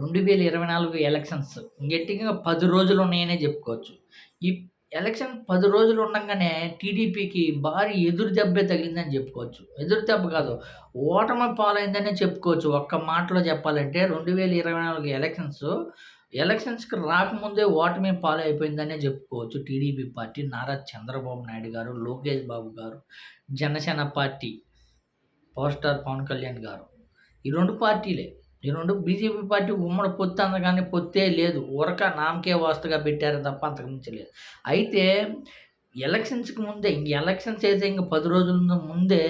రెండు వేల ఇరవై నాలుగు ఎలక్షన్స్. గట్టిగా పది రోజులు ఉన్నాయనే చెప్పుకోవచ్చు. ఈ ఎలక్షన్ పది రోజులు ఉండగానే టీడీపీకి భారీ ఎదురు దెబ్బే తగిలిందని చెప్పుకోవచ్చు. ఎదురు దెబ్బ కాదు ఓటమి పాలైందనే చెప్పుకోవచ్చు. ఒక్క మాటలో చెప్పాలంటే రెండు వేల ఇరవై నాలుగు ఎలక్షన్స్ ఎలక్షన్స్కి రాకముందే ఓటమి పాలైపోయిందనే చెప్పుకోవచ్చు TDP party. Nara Chandrababu Naidu garu Lokesh Babu garu Janasena party power star Pawan Kalyan garu. ఈ రెండు పార్టీలే. ఈ రెండు బీజేపీ పార్టీ ఉమ్మడి పొత్తు అందగానే పొత్తే లేదు. ఊరక నామకే వాస్తుగా పెట్టారు తప్ప అంతకుమించి లేదు. అయితే ఎలక్షన్స్కి ముందే ఇంక ఎలక్షన్స్ అయితే ఇంక పది రోజుల ముందే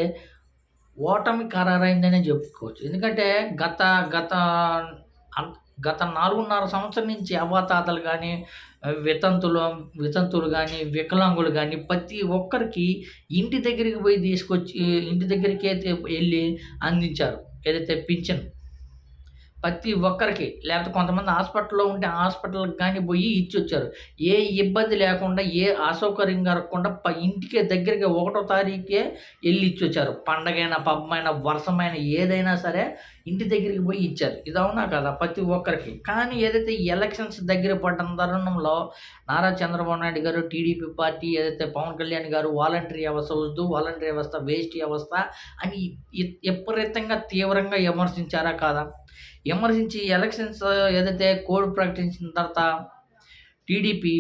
ఓటమి ఖరారైందనే చెప్పుకోవచ్చు. ఎందుకంటే గత గత గత నాలుగున్నర సంవత్సరం నుంచి అవ్వాతాతలు కానీ వితంతులు వితంతులు కానీ వికలాంగులు కానీ ప్రతి ఒక్కరికి ఇంటి దగ్గరికి పోయి తీసుకొచ్చి ఇంటి దగ్గరికి అయితే వెళ్ళి అందించారు. ఏదైతే పింఛన్. ప్రతి ఒక్కరికి లేకపోతే కొంతమంది హాస్పిటల్లో ఉంటే హాస్పిటల్కి కానీ పోయి ఇచ్చి వచ్చారు ఏ ఇబ్బంది లేకుండా ఏ అసౌకర్యం కలగకుండా ఇంటికే దగ్గరికి ఒకటో తారీఖే వెళ్ళి ఇచ్చి వచ్చారు పండగైన పబ్బమైన వర్షమైన ఏదైనా సరే ఇంటి దగ్గరికి పోయి ఇచ్చారు. ఇదవునా కదా ప్రతి ఒక్కరికి. కానీ ఏదైతే ఎలక్షన్స్ దగ్గర పడ్డ తరుణంలో నారా చంద్రబాబు నాయుడు గారు టీడీపీ పార్టీ ఏదైతే పవన్ కళ్యాణ్ గారు వాలంటరీ వ్యవస్థ వద్దు వాలంటరీ వ్యవస్థ వేస్ట్ వ్యవస్థ అని విపరీతంగా తీవ్రంగా విమర్శించారా కాదా? ఎమర్జెన్సీ ఎలక్షన్స్ ఏదైతే కోడ్ ప్రకటించిన తర్వాత టీడీపీ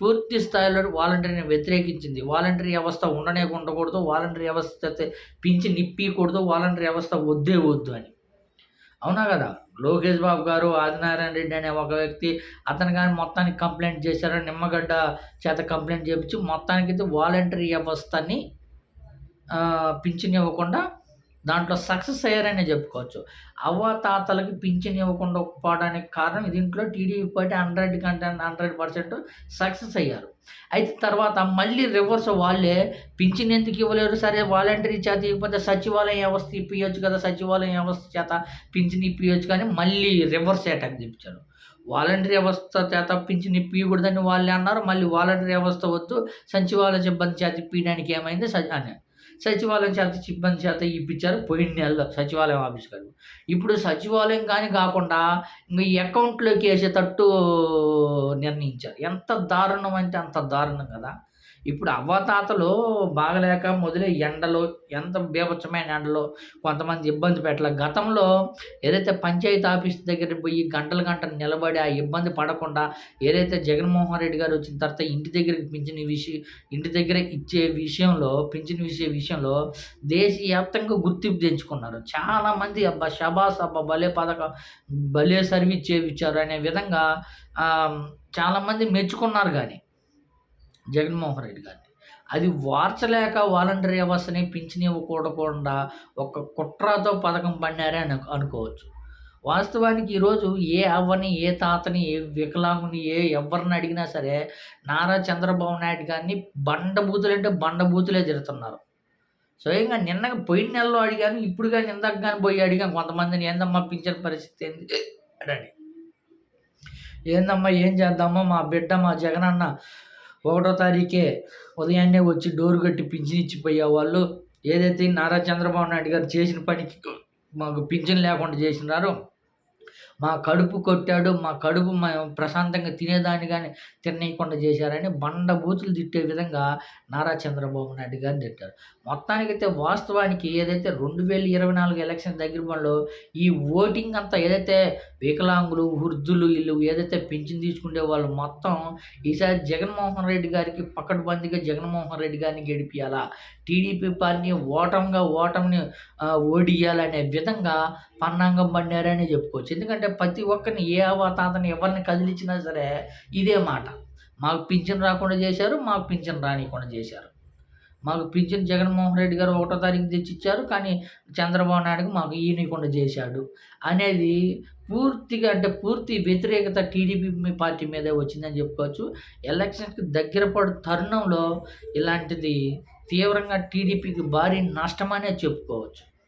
పూర్తి స్థాయిలో వాలంటీర్ని వ్యతిరేకించింది. వాలంటరీ వ్యవస్థ ఉండనే ఉండకూడదు వాలంటరీ వ్యవస్థ అయితే నిప్పికూడదు వాలంటీర్ వాలంటరీ వ్యవస్థ వద్దే వద్దు అని. అవునా కదా? లోకేష్ బాబు గారు ఆదినారాయణ రెడ్డి అనే ఒక వ్యక్తి అతను కానీ మొత్తానికి కంప్లైంట్ చేశారు? నిమ్మగడ్డ చేత కంప్లైంట్ చేయించి మొత్తానికి అయితే వాలంటరీ వ్యవస్థని పింఛన్ ఇవ్వకుండా దాంట్లో సక్సెస్ అయ్యారనే చెప్పుకోవచ్చు. అవ్వ తాతలకి పింఛన్ ఇవ్వకుండా పోవడానికి కారణం దీంట్లో టీడీపీ పార్టీ హండ్రెడ్ కంటే హండ్రెడ్ పర్సెంట్ సక్సెస్ అయ్యారు. అయితే తర్వాత మళ్ళీ రివర్స్ వాళ్ళే పింఛన్ ఎందుకు ఇవ్వలేరు? సరే వాలంటరీ చేత ఇవ్వకపోతే సచివాలయం వ్యవస్థ ఇప్పించచ్చు కదా సచివాలయం వ్యవస్థ చేత పింఛన్ ఇప్పించచ్చు కానీ మళ్ళీ రివర్స్ అటాక్ తెప్పించారు. వాలంటరీ వ్యవస్థ చేత పింఛన్ ఇప్పించకూడదని వాళ్ళే అన్నారు. మళ్ళీ వాలంటరీ వ్యవస్థ వద్దు సచివాలయ సిబ్బంది చేత ఇప్పించడానికి ఏమైంది? స- అని సచివాలయం చేత సిబ్బంది చేత ఇప్పించారు. పోయిన నెలలో సచివాలయం ఆఫీస్ గారు ఇప్పుడు సచివాలయం కానీ కాకుండా ఇంకా ఈ అకౌంట్లోకి వేసేటట్టు నిర్ణయించారు. ఎంత దారుణం అంటే అంత దారుణం కదా. ఇప్పుడు అవ్వాతాతలు బాగలేక మొదలై ఎండలో ఎంత బీభత్సమైన ఎండలో కొంతమంది ఇబ్బంది పెట్టలే. గతంలో ఏదైతే పంచాయతీ ఆఫీస్ దగ్గర పోయి గంటలు గంటలు నిలబడి ఆ ఇబ్బంది పడకుండా ఏదైతే జగన్మోహన్ రెడ్డి గారు వచ్చిన తర్వాత ఇంటి దగ్గరికి పింఛన్ విషయం ఇంటి దగ్గర ఇచ్చే విషయంలో పింఛన్ ఇచ్చే విషయంలో దేశవ్యాప్తంగా గుర్తింపు తెచ్చుకున్నారు. చాలామంది అబ్బా షబాస్ అబ్బా భలే పథకం భలే సర్వీస్ చేయించారు అనే విధంగా చాలామంది మెచ్చుకున్నారు కానీ. జగన్మోహన్ రెడ్డి గారిని. అది వార్చలేక వాలంటరీ వ్యవస్థని పింఛన్ ఇవ్వకూడకుండా ఒక కుట్రతో పథకం పడినారే అని అనుకోవచ్చు. వాస్తవానికి ఈరోజు ఏ అవ్వని ఏ తాతని ఏ వికలాంగుని ఏ ఎవరిని అడిగినా సరే నారా చంద్రబాబు నాయుడు గారిని బండబూతులు అంటే బండబూతులే తిడుతున్నారు. స్వయంగా నిన్న పోయిన నెలలో అడిగాను ఇప్పుడు కానీ ఇందాక కానీ పోయి అడిగాను కొంతమందిని ఏందమ్మా పింఛన్ పరిస్థితి ఏంది? అని ఏందమ్మా ఏం చేద్దామో మా బిడ్డ మా జగనన్న ఒకటో తారీఖే ఉదయాన్నే వచ్చి డోరు కట్టి పింఛనిచ్చిపోయే వాళ్ళు ఏదైతే నారా చంద్రబాబు నాయుడు గారు చేసిన పనికి మాకు పింఛన్ లేకుండా చేసినారో మా కడుపు కొట్టాడు మా కడుపు మేము ప్రశాంతంగా తినేదాన్ని కానీ తినేయకుండా చేశారని బండ బూతులు తిట్టే విధంగా నారా చంద్రబాబు నాయుడు గారిని తిట్టారు. మొత్తానికైతే వాస్తవానికి ఏదైతే రెండు వేల ఇరవై నాలుగు ఎలక్షన్ దగ్గర పనిలో ఈ ఓటింగ్ అంతా ఏదైతే వికలాంగులు వృద్ధులు వీళ్ళు ఏదైతే పింఛన్ తీసుకునే వాళ్ళు మొత్తం ఈసారి జగన్మోహన్ రెడ్డి గారికి పకడ్బందీగా జగన్మోహన్ రెడ్డి గారిని గెలిపియాలా టీడీపీ పార్టీని ఓటంగా ఓటమిని ఓడియాలనే విధంగా పన్నాంగం పడినారని చెప్పుకోవచ్చు. ఎందుకంటే ప్రతి ఒక్కరిని ఏ అవతాతని ఎవరిని కదిలించినా సరే ఇదే మాట. మాకు పింఛన్ రాకుండా చేశారు మాకు పింఛన్ రానియకుండా చేశారు. మాకు పింఛన్ జగన్మోహన్ రెడ్డి గారు ఒకటో తారీఖు తెచ్చిచ్చారు కానీ చంద్రబాబు నాయుడుకి మాకు ఈయనకుండా చేశాడు అనేది పూర్తిగా అంటే పూర్తి వ్యతిరేకత టీడీపీ పార్టీ మీదే వచ్చిందని చెప్పుకోవచ్చు. ఎలక్షన్కి దగ్గర పడు తరుణంలో ఇలాంటిది తీవ్రంగా టీడీపీకి భారీ నష్టమనే చెప్పుకోవచ్చు.